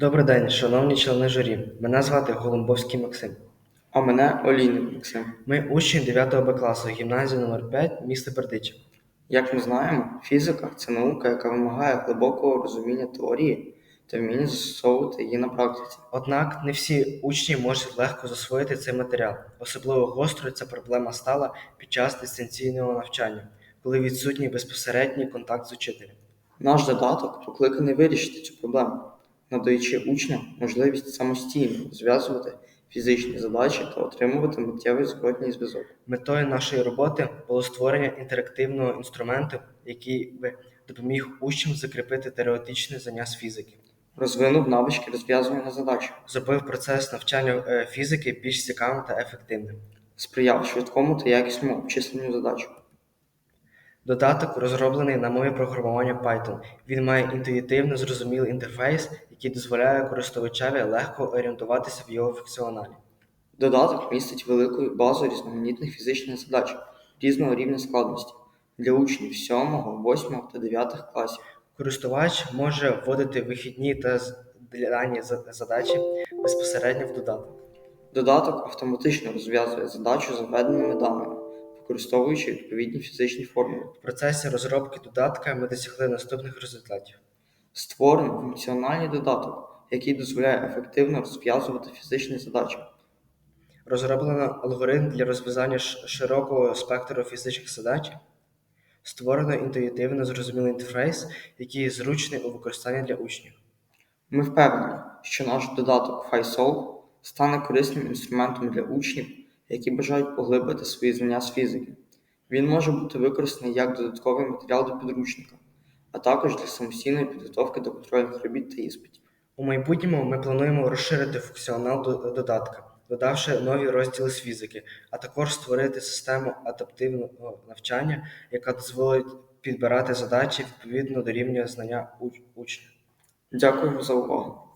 Добрий день, шановні члени журі. Мене звати Голумбовський Максим. А мене Олійник Максим. Ми учні 9 Б класу гімназії номер 5 міста Бердичів. Як ми знаємо, фізика це наука, яка вимагає глибокого розуміння теорії та вміння застосовувати її на практиці. Однак не всі учні можуть легко засвоїти цей матеріал. Особливо гострою ця проблема стала під час дистанційного навчання, коли відсутній безпосередній контакт з учителем. Наш додаток покликаний вирішити цю проблему, надаючи учням можливість самостійно розв'язувати фізичні задачі та отримувати миттєвий зворотній зв'язок. Метою нашої роботи було створення інтерактивного інструменту, який би допоміг учням закріпити теоретичне знання з фізики. Розвинув навички розв'язування задач, Зробив процес навчання е, фізики більш цікавим та ефективним. сприяв швидкому та якісному обчисленню задач. Додаток розроблений на мові програмування Python. Він має інтуїтивно зрозумілий інтерфейс, який дозволяє користувачеві легко орієнтуватися в його функціоналі. Додаток містить велику базу різноманітних фізичних задач різного рівня складності для учнів 7, 8 та 9 класів. Користувач може вводити вихідні та дані задачі безпосередньо в додаток. Додаток автоматично розв'язує задачу з введеними даними, використовуючи відповідні фізичні формули. В процесі розробки додатка ми досягли наступних результатів. Створено функціональний додаток, який дозволяє ефективно розв'язувати фізичні задачі. Розроблено алгоритм для розв'язання широкого спектру фізичних задач. Створено інтуїтивно зрозумілий інтерфейс, який зручний у використанні для учнів. Ми впевнені, що наш додаток FiSolve стане корисним інструментом для учнів, які бажають поглибити свої знання з фізики. Він може бути використаний як додатковий матеріал до підручника, а також для самостійної підготовки до контрольних робіт та іспитів. У майбутньому ми плануємо розширити функціонал додатка, додавши нові розділи з фізики, а також створити систему адаптивного навчання, яка дозволить підбирати задачі відповідно до рівня знання уч- учня. Дякую за увагу!